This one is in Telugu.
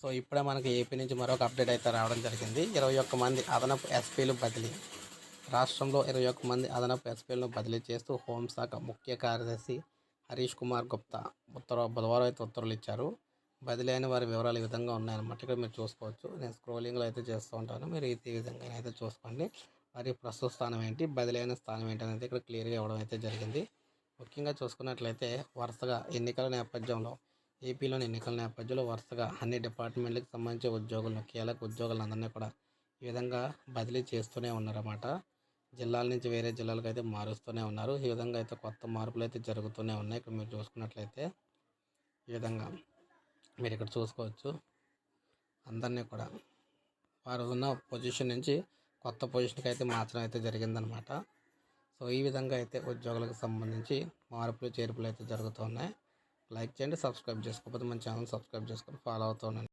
సో ఇప్పుడే మనకి ఏపీ నుంచి మరొక అప్డేట్ అయితే రావడం జరిగింది. ఇరవై ఒక్క మంది అదనపు ఎస్పీలు బదిలీ. రాష్ట్రంలో ఇరవై ఒక్క మంది అదనపు ఎస్పీలను బదిలీ చేస్తూ హోంశాఖ ముఖ్య కార్యదర్శి హరీష్ కుమార్ గుప్తా ఉత్తర్వు బుధవారం అయితే ఉత్తర్వులు ఇచ్చారు. బదిలీ అయిన వారి వివరాలు ఈ విధంగా ఉన్నాయన్నమాట. ఇక్కడ మీరు చూసుకోవచ్చు. నేను స్క్రోలింగ్లో అయితే చేస్తూ ఉంటాను. మీరు ఈ విధంగా అయితే చూసుకోండి. మరి ప్రస్తుత స్థానం ఏంటి? బదిలీ అయిన స్థానం ఏంటి అనేది ఇక్కడ క్లియర్గా ఇవ్వడం అయితే జరిగింది. ముఖ్యంగా చూసుకున్నట్లయితే వరుసగా ఎన్నికల నేపథ్యంలో ఏపీలోని ఎన్నికల నేపథ్యంలో వరుసగా అన్ని డిపార్ట్మెంట్లకు సంబంధించిన ఉద్యోగులను కీలక ఉద్యోగులందరినీ కూడా ఈ విధంగా బదిలీ చేస్తూనే ఉన్నారన్నమాట. జిల్లాల నుంచి వేరే జిల్లాలకు అయితే మారుస్తూనే ఉన్నారు. ఈ విధంగా అయితే కొత్త మార్పులు అయితే జరుగుతూనే ఉన్నాయి. ఇక్కడ మీరు చూసుకున్నట్లయితే ఈ విధంగా మీరు ఇక్కడ చూసుకోవచ్చు. అందరినీ కూడా వారు ఉన్న పొజిషన్ నుంచి కొత్త పొజిషన్కి అయితే మార్చడం అయితే జరిగిందనమాట సో ఈ విధంగా అయితే ఉద్యోగులకు సంబంధించి మార్పులు చేర్పులు అయితే జరుగుతున్నాయి. లైక్ చేయండి సబ్స్క్రైబ్ చేసుకోకపోతే మన ఛానల్ సబ్స్క్రైబ్ చేసుకొని ఫాలో అవుతూ ఉండండి.